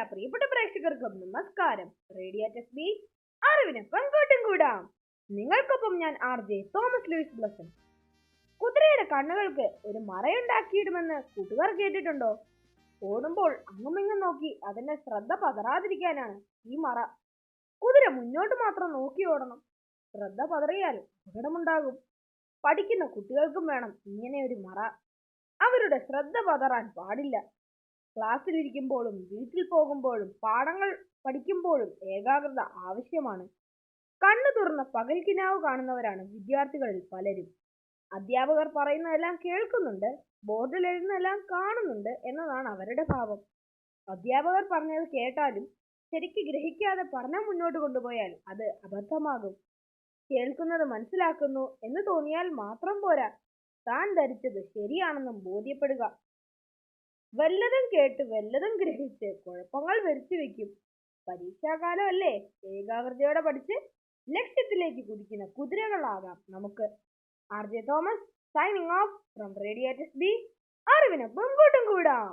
എല്ലാ പ്രിയപ്പെട്ട പ്രേക്ഷകർക്കും നമസ്കാരം. റേഡിയോ ടെസ് ബി അറിവിനൊപ്പം കൂടാം. നിങ്ങൾക്കൊപ്പം ഞാൻ R J Thomas Louis Blesson കുതിരയുടെ കണ്ണുകൾക്ക് ഒരു മറയുണ്ടാക്കിയിടുമെന്ന് കൂട്ടുകാർ കേട്ടിട്ടുണ്ടോ? ഓടുമ്പോൾ അങ്ങുമിങ്ങും നോക്കി അതിന്റെ ശ്രദ്ധ പതറാതിരിക്കാനാണ് ഈ മറ. കുതിര മുന്നോട്ട് മാത്രം നോക്കി ഓടണം. ശ്രദ്ധ പതറിയാൽ അപകടമുണ്ടാകും. പഠിക്കുന്ന കുട്ടികൾക്കും വേണം ഇങ്ങനെ ഒരു മറ. അവരുടെ ശ്രദ്ധ പതറാൻ പാടില്ല. ക്ലാസ്സിലിരിക്കുമ്പോഴും വീട്ടിൽ പോകുമ്പോഴും പാഠങ്ങൾ പഠിക്കുമ്പോഴും ഏകാഗ്രത ആവശ്യമാണ്. കണ്ണു തുറന്ന പകൽക്കിനാവ് കാണുന്നവരാണ് വിദ്യാർത്ഥികളിൽ പലരും. അധ്യാപകർ പറയുന്നതെല്ലാം കേൾക്കുന്നുണ്ട് ബോർഡിൽ എഴുതുന്നതെല്ലാം കാണുന്നുണ്ട് എന്നതാണ് അവരുടെ ഭാവം. അധ്യാപകർ പറഞ്ഞത് കേട്ടാലും ശരിക്ക് ഗ്രഹിക്കാതെ പഠനം മുന്നോട്ട് കൊണ്ടുപോയാൽ അത് അബദ്ധമാകും. കേൾക്കുന്നത് മനസ്സിലാക്കുന്നു എന്ന് തോന്നിയാൽ മാത്രം പോരാ. താൻ ധരിച്ചത് ശരിയാണെന്നും ബോധ്യപ്പെടുക. വല്ലതും കേട്ട് വല്ലതും ഗ്രഹിച്ച് കുഴപ്പങ്ങൾ വരുത്തി വെക്കും. പരീക്ഷാകാലം അല്ലേ ഏകാഗ്രതയോടെ പഠിച്ച് ലക്ഷ്യത്തിലേക്ക് കുതിക്കുന്ന കുതിരകളാകാം നമുക്ക്. R J Thomas signing off from റേഡിയേറ്റസ് B അറിവിനൊപ്പം കൂട്ടും കൂടാം.